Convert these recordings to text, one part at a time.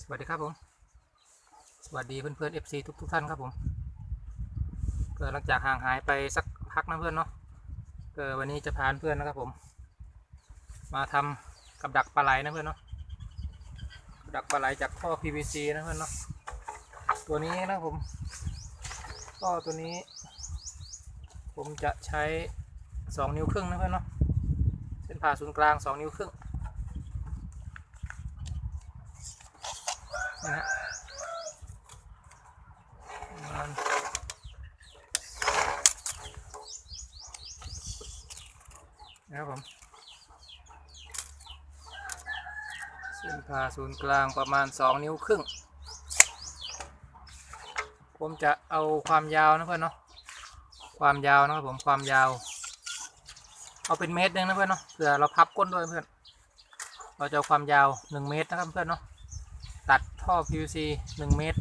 สวัสดีครับผม สวัสดีเพื่อนๆ FC ทุกทุกๆท่านครับผมเกิดหลังจากห่างหายไปสักพักนะเพื่อนเนาะเกิดวันนี้จะพาเพื่อนนะครับผม มาทำกับดักปลาไหลนะเพื่อนเนาะกับดักปลาไหลจากท่อ PVC นะเพื่อนเนาะตัวนี้นะผมก็ตัวนี้ ผมจะใช้ 2 นิ้วครึ่งนะเพื่อนเนาะเส้นผ่าศูนย์กลาง 2 นิ้วครึ่ง นะฮะนะครับผมเส้นผ่าศูนย์กลางประมาณ 2 นิ้วครึ่ง ผมจะเอาความยาวนะเพื่อนเนาะความยาวนะครับผมความยาว เอาเป็นเมตรหนึงนะเพื่อนเนาะเผื่อเราพับก้นด้วยเพื่อนเราจะความยาว 1 เมตรนะครับเพื่อนเนาะ ตัดท่อ PVC 1 เมตร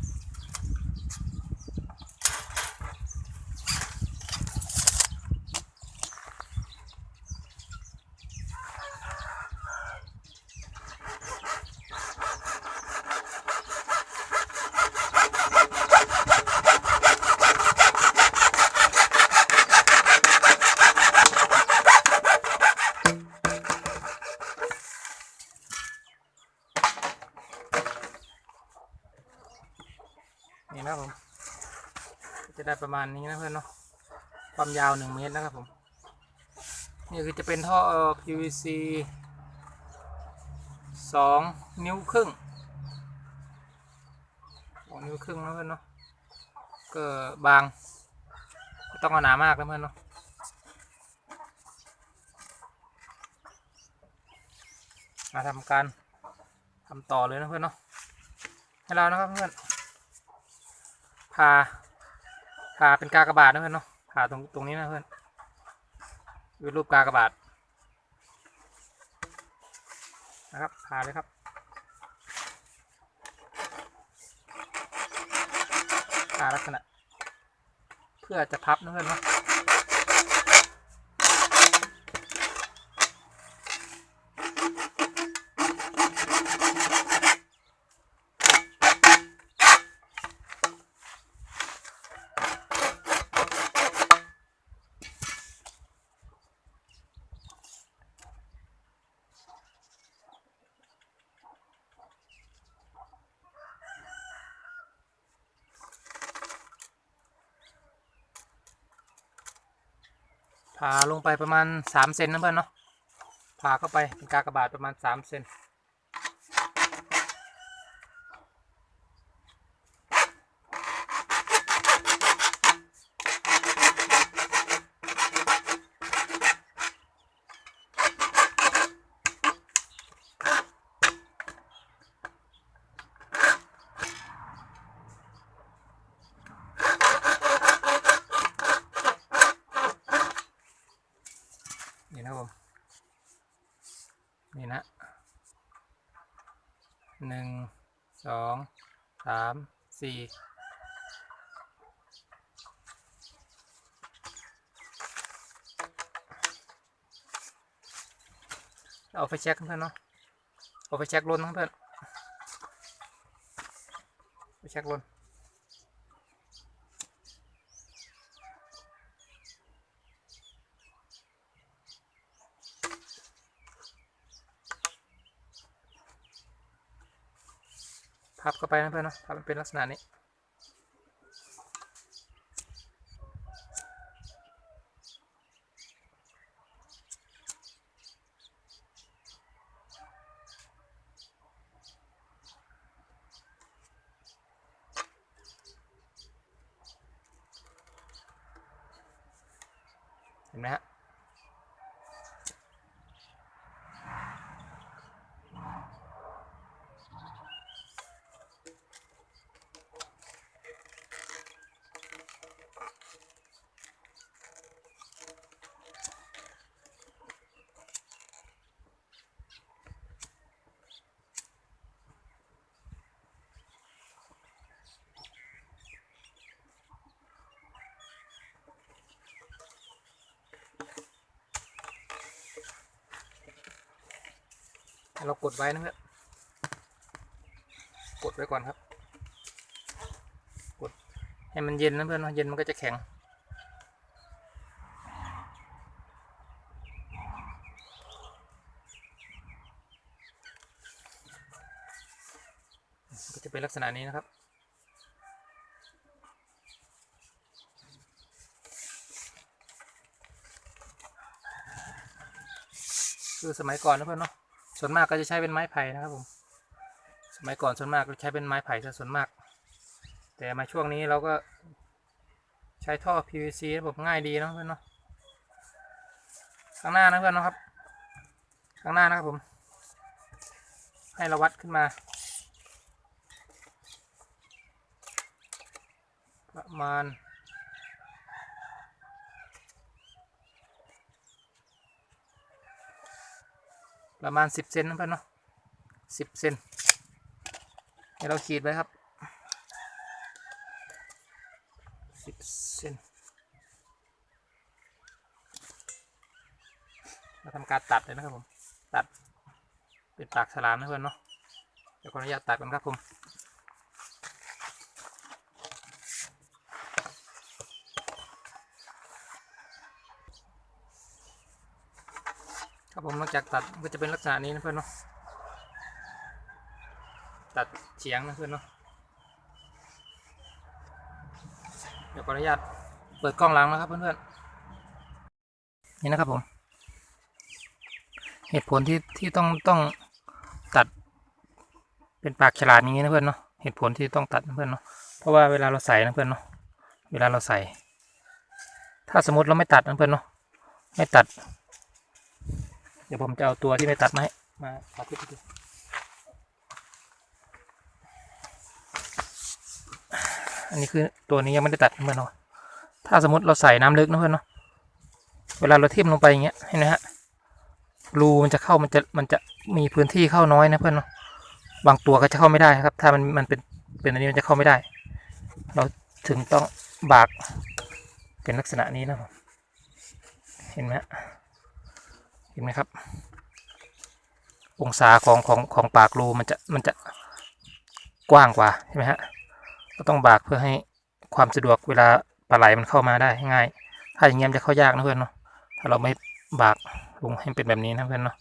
นี่นะครับผม จะได้ประมาณนี้นะเพื่อนเนาะ ความยาว1เมตรนะครับผม นี่คือจะเป็นท่อ PVC 2นิ้วครึ่งสองนิ้วครึ่งนะเพื่อนเนาะ ก็บาง ต้องเอาหนามากนะเพื่อนเนาะมาทำการทำต่อเลยนะเพื่อนเนาะให้เรานะครับเพื่อน ผ่าผ่าเป็นกากบาทนะเพื่อนเนาะผ่าตรงตรงนี้นะเพื่อนเป็นรูปกากบาทนะครับผ่าเลยครับผ่าลักษณะ เพื่อจะพับนะเพื่อนเนาะ ผ่าลงไปประมาณสามเซนนะเพื่อนเนาะผ่าเข้าไปเป็นกากบาทประมาณสามเซนนะครับผม นี่นะหนึ่ง สอง สามสี่เอาไปเช็คเพื่อนเนาะเอาไปเช็คลนเพื่อนไปเช็คลน พับเข้าไปนะเพื่อนเนาะพับมันเป็นลักษณะนี้ เรากดไว้นะเพื่อนกดไว้ก่อนครับ กดให้มันเย็นนะเพื่อนเนาะเย็นมันก็จะแข็ง ก็จะเป็นลักษณะนี้นะครับคือสมัยก่อนนะเพื่อนเนาะ ส่วนมากก็จะใช้เป็นไม้ไผ่นะครับผม สมัยก่อนส่วนมากก็ใช้เป็นไม้ไผ่ซะส่วนมาก แต่มาช่วงนี้เราก็ใช้ท่อ PVC ระบบง่ายดีนะเพื่อนเนาะ ข้างหน้านะเพื่อนเนาะครับ ข้างหน้านะครับผม ให้เราวัดขึ้นมา ประมาณ ประมาณสิบเซนนะเพื่อนเนาะสิบเซนให้เราขีดไว้ครับสิบเซนเราทำการตัดเลยนะครับผม ตัดเป็นปากฉลามนะเพื่อนเนาะเดี๋ยวขออนุญาตตัดก่อนครับผม ครับผมหลังจากตัดก็จะเป็นลักษณะนี้นะเพื่อนเนาะตัดเฉียงนะเพื่อนเนาะเดี๋ยวขออนุญาตเปิดกล้องหลังนะครับเพื่อนๆนี่นะครับผม เหตุผลที่ที่ต้องต้องตัด เป็นปากฉลาดอย่างนี้นะเพื่อนเนาะเหตุผลที่ต้องตัดนะเพื่อนเนาะเพราะว่าเวลาเราใส่นะเพื่อนเนาะเวลาเราใส่ ถ้าสมมติเราไม่ตัดนะเพื่อนเนาะไม่ตัด ดี๋ยวผมจะเอาตัวที่ไม่ตัดมาให้มาสาธิตให้ดูอันนี้คือตัวนี้ยังไม่ได้ตัดเพื่อนเนาะถ้าสมมติเราใส่น้ำลึกนะเพื่อนเนาะเวลาเราทิ่มลงไปอย่างเงี้ยเห็นไหมฮะรูมันจะเข้ามันจะมันจะมีพื้นที่เข้าน้อยนะเพื่อนเนาะบางตัวก็จะเข้าไม่ได้ครับ ถ้ามันมันเป็นเป็นอันนี้มันจะเข้าไม่ได้ เราถึงต้องบากเป็นลักษณะนี้นะครับเห็นไหมฮะ เห็นไหมครับ องศาของของของปากรูมันจะมันจะกว้างกว่าใช่ไหมฮะก็ต้องบากเพื่อให้ความสะดวกเวลาปลาไหลมันเข้ามาได้ง่าย ถ้าอย่างเงี้ยมันจะเข้ายากนะเพื่อนเนาะถ้าเราไม่บากลงให้เป็นแบบนี้นะเพื่อนเนาะ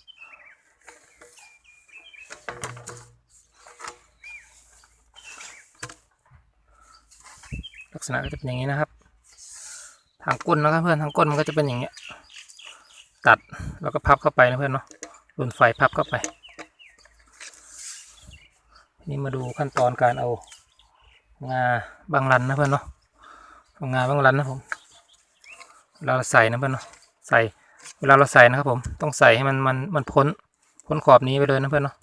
ลักษณะก็จะเป็นอย่างนี้นะครับ ทางก้นนะครับเพื่อนทางก้นมันก็จะเป็นอย่างเงี้ย ตัดแล้วก็พับเข้าไปนะเพื่อนเนาะรุนไฟพับเข้าไป นี่มาดูขั้นตอนการเอางาบางรันนะเพื่อนเนาะเอางาบางรันนะผมเราใส่นะเพื่อนเนาะใส่เวลาเราใส่นะครับผมต้องใส่ให้มันมันมันพ้นพ้นขอบนี้ไปเลยนะเพื่อนเนาะ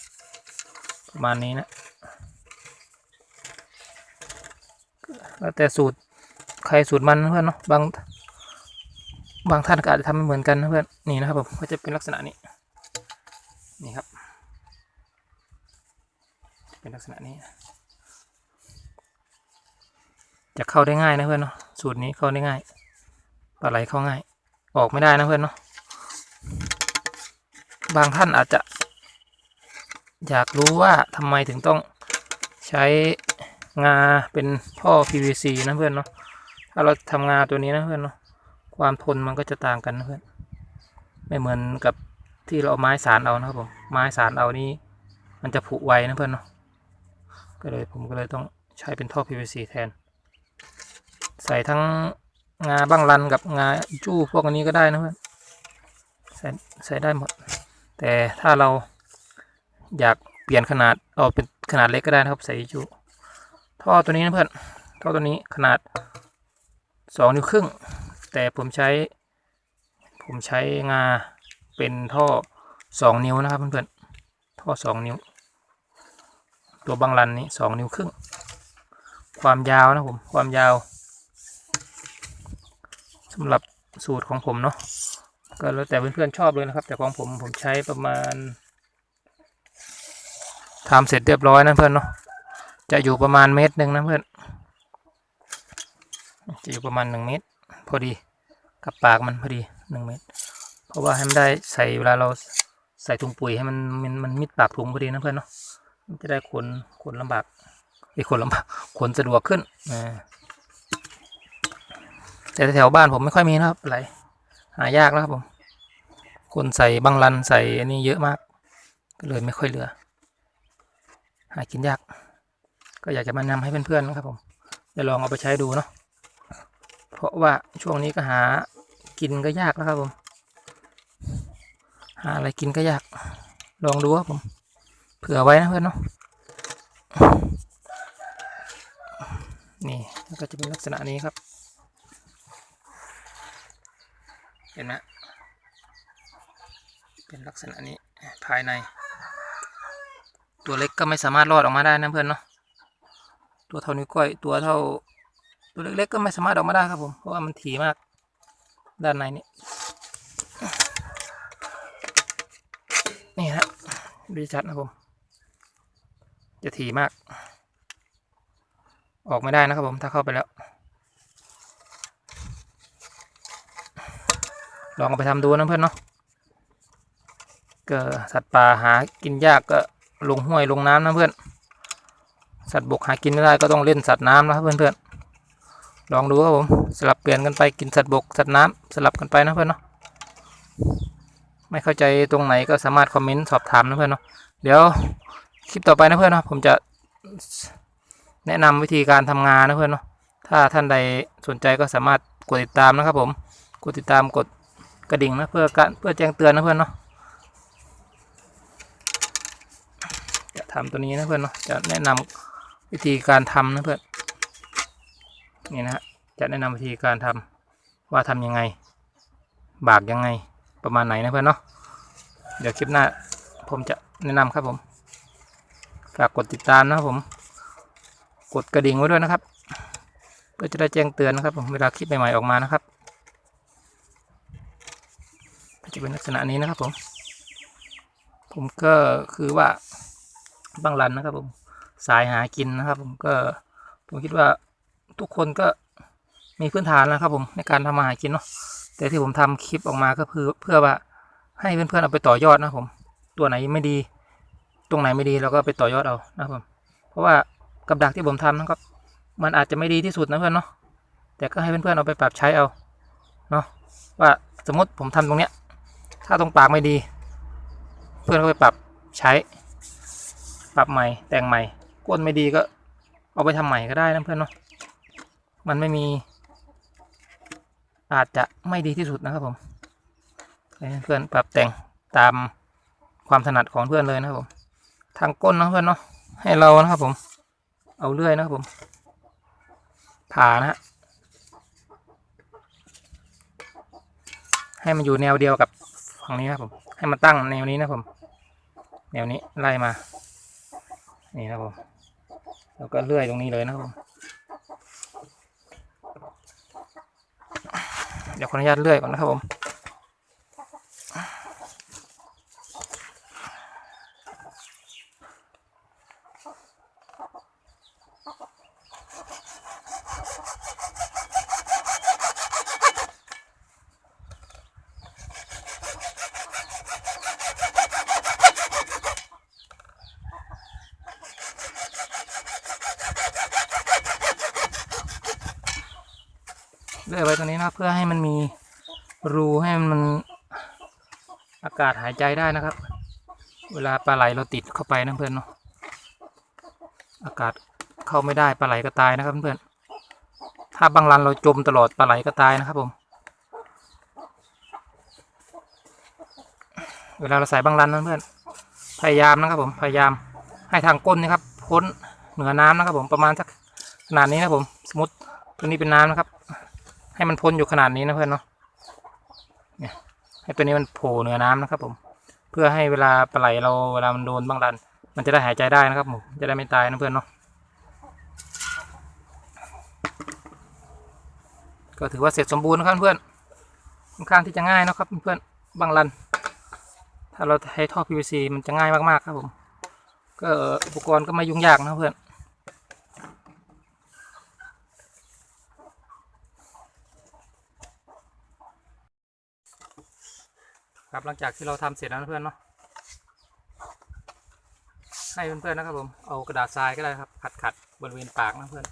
ประมาณนี้นะแล้วแต่สูตรใครสูตรมันเพื่อนเนาะบาง บางท่านก็อาจจะทำไม่เหมือนกันนะเพื่อนนี่นะครับผมก็จะเป็นลักษณะนี้นี่ครับ เป็นลักษณะนี้ จะเข้าได้ง่ายนะเพื่อนเนาะสูตรนี้เข้าได้ง่ายปลาไหลเข้าง่าย ออกไม่ได้นะเพื่อนเนาะบางท่านอาจจะ อยากรู้ว่าทำไมถึงต้องใช้งาเป็นท่อ PVC นะเพื่อนเนาะถ้าเราทำงาตัวนี้นะเพื่อนเนาะ ความทนมันก็จะต่างกันนะเพื่อนไม่เหมือนกับที่เราเอาไม้สารเอานะครับผมไม้สารเอานี่มันจะผุไวนะเพื่อนเนาะก็เลยผมก็เลยต้องใช้เป็นท่อ PVC แทน ใส่ทั้งงาบ้างรันกับงาจู้พวกอันนี้ก็ได้นะเพื่อนใส่ใส่ได้หมด แต่ถ้าเราอยากเปลี่ยนขนาดเอาเป็นขนาดเล็กก็ได้นะครับใส่จู้ท่อตัวนี้นะเพื่อนท่อตัวนี้ขนาดสองนิ้วครึ่ง แต่ผมใช้ ผมใช้งาเป็นท่อสองนิ้วนะครับเพื่อนๆท่อสองนิ้ว ตัวบางรันนี้สองนิ้วครึ่ง ความยาวนะผม ความยาวสำหรับสูตรของผมเนาะก็แล้วแต่เพื่อนๆชอบเลยนะครับ แต่ของผมผมใช้ประมาณทำเสร็จเรียบร้อยนะเพื่อนเนาะจะอยู่ประมาณเมตรหนึ่งนะเพื่อนจะอยู่ประมาณหนึ่งเมตร พอดีกับปากมันพอดีหนึ่งเมตร เพราะว่าให้มันได้ใส่เวลาเราใส่ถุงปุ๋ยให้มันมันมันมิดปากถุงพอดีนะเพื่อนเนาะมันจะได้ขนขนลำบากอีกคนลำบากขนสะดวกขึ้นอ่าแต่แถวบ้านผมไม่ค่อยมีนะครับอะไรหายากแล้วครับผม คนใส่บังลันใส่อันนี้เยอะมาก ก็เลยไม่ค่อยเหลือ หากินยาก ก็อยากจะมานำให้เพื่อนๆนะครับผมจะลองเอาไปใช้ดูเนาะ เพราะว่าช่วงนี้ก็หากินก็ยากแล้วครับผม หาอะไรกินก็ยาก ลองดูครับผม เผื่อไว้นะเพื่อนเนาะ นี่ก็จะเป็นลักษณะนี้ครับ เห็นไหมเป็นลักษณะนี้ภายใน ตัวเล็กก็ไม่สามารถรอดออกมาได้นะเพื่อนเนาะ ตัวเท่านิ้วก้อยตัวเท่า ตัวเล็กๆก็ไม่สามารถออกมาได้ครับผมเพราะว่ามันถี่มากด้านในนี่นี่ฮะดูชัดนะผมจะถี่มาก ออกไม่ได้นะครับผมถ้าเข้าไปแล้ว ลองไปทำดูนะเพื่อนเนาะก็สัตว์ป่าหากินยากก็ลงห้วยลงน้ำนะเพื่อน สัตว์บกหากินไม่ได้ก็ต้องเล่นสัตว์น้ำนะครับเพื่อนๆ ลองดูครับผมสลับเปลี่ยนกันไปกินสัตว์บกสัตว์น้ำสลับกันไปนะเพื่อนเนาะไม่เข้าใจตรงไหนก็สามารถคอมเมนต์สอบถามนะเพื่อนเนาะเดี๋ยวคลิปต่อไปนะเพื่อนเนาะผมจะแนะนำวิธีการทำงานนะเพื่อนเนาะถ้าท่านใดสนใจก็สามารถกดติดตามนะครับผมกดติดตามกดกระดิ่งนะเพื่อการเพื่อแจ้งเตือนนะเพื่อนเนาะจะทำตัวนี้นะเพื่อนเนาะจะแนะนำวิธีการทำนะเพื่อน นี่นะฮะจะแนะนำวิธีการทำว่าทำยังไง บากยังไงประมาณไหนนะเพื่อนเนาะเดี๋ยวคลิปหน้าผมจะแนะนำครับผม ฝากกดติดตามนะครับผม กดกระดิ่งไว้ด้วยนะครับเพื่อจะได้แจ้งเตือนนะครับ ผมเวลาคลิปใหม่ๆออกมานะครับจะเป็นลักษณะนี้นะครับผม ผมก็คือว่าบางรันนะครับผมสายหากินนะครับ ผมก็ผมคิดว่า ทุกคนก็มีพื้นฐานนะครับผมในการทำมาหากินเนาะแต่ที่ผมทำคลิปออกมาก็คือเพื่อว่าให้เพื่อนๆเอาไปต่อยอดนะผม ตัวไหนไม่ดี ตรงไหนไม่ดีเราก็ไปต่อยอดเอานะผม เพราะว่ากับดักที่ผมทำนะครับมันอาจจะไม่ดีที่สุดนะเพื่อนเนาะแต่ก็ให้เพื่อนๆเอาไปปรับใช้เอาเนาะว่าสมมติผมทำตรงเนี้ย ถ้าตรงปากไม่ดี เพื่อนก็ไปปรับใช้ ปรับใหม่แต่งใหม่ก้นไม่ดีก็เอาไปทำใหม่ก็ได้นะเพื่อนเนาะ มันไม่มี อาจจะไม่ดีที่สุดนะครับผมเพื่อนปรับแต่งตามความถนัดของเพื่อนเลยนะครับผม ทางก้นนะเพื่อนเนาะให้เรานะครับผม เอาเลื่อยนะครับผมผ่านะฮะให้มันอยู่แนวเดียวกับฝั่งนี้นะครับผม ให้มันตั้งแนวนี้นะครับผม แนวนี้ไล่มา นี่นะครับผม แล้วก็เลื่อยตรงนี้เลยนะครับผม เดี๋ยวขออนุญาตเลื่อยก่อนนะครับผม ไว้ตรงนี้นะเพื่อให้มันมีรูให้มันอากาศหายใจได้นะครับ เวลาปลาไหลเราติดเข้าไปนะเพื่อนเนาะอากาศเข้าไม่ได้ปลาไหลก็ตายนะครับเพื่อนถ้าบางรันเราจมตลอดปลาไหลก็ตายนะครับผมเวลาเราใส่บางรันนะเพื่อนพยายามนะครับผมพยายามให้ทางก้นนะครับพ้นเหนือน้ำนะครับผมประมาณสักขนาดนี้นะผมสมมติตัวนี้เป็นน้ำนะครับ ให้มันพ้นอยู่ขนาดนี้นะเพื่อนเนาะเนี่ยให้ตัวนี้มันโผล่เหนือน้ำนะครับผม เพื่อให้เวลาปลาไหลเราเวลามันโดนบางรัน มันจะได้หายใจได้นะครับผมจะได้ไม่ตายนะเพื่อนเนาะก็ถือว่าเสร็จสมบูรณ์นะครับเพื่อนค่อนข้างที่จะง่ายนะครับเพื่อนบางรัน ถ้าเราใช้ท่อ PVC มันจะง่ายมากๆครับผม ก็อุปกรณ์ก็ไม่ยุ่งยากนะเพื่อน ครับหลังจากที่เราทำเสร็จแล้วเพื่อนเนาะให้เพื่อนๆนะครับผมเอากระดาษทรายก็ได้ครับ ขัดขัดบริเวณปากนะเพื่อน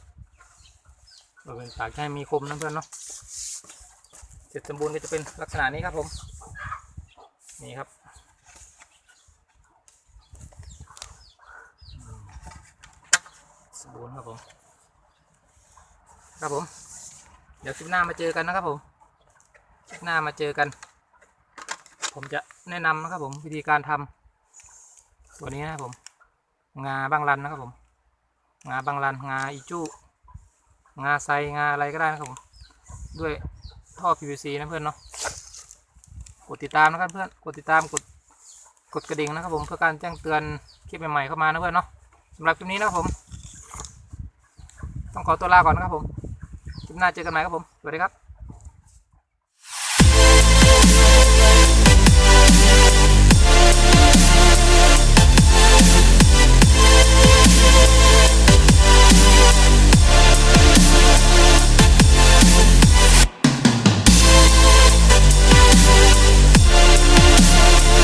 บริเวณปากให้มีคมนะเพื่อนเนาะเสร็จสมบูรณ์ก็จะเป็นลักษณะนี้ครับผมนี่ครับสมบูรณ์ครับผมครับผม เดี๋ยวคลิปหน้ามาเจอกันนะครับผมคลิปหน้ามาเจอกัน ผมจะแนะนำนะครับผมวิธีการทำตัวนี้นะครับผม งาบางรันนะครับผม งาบางรันงาอีจู้งาไซงาอะไรก็ได้นะครับผม ด้วยท่อ PVC นะเพื่อนเนาะกดติดตามนะครับเพื่อนกดติดตามกดกดกระดิ่งนะครับผมเพื่อการแจ้งเตือนคลิปใหม่ๆเข้ามานะเพื่อนเนาะสำหรับคลิปนี้นะครับผม ต้องขอตัวลาก่อนนะครับผมคลิปหน้าเจอกันใหม่ครับผมสวัสดีครับ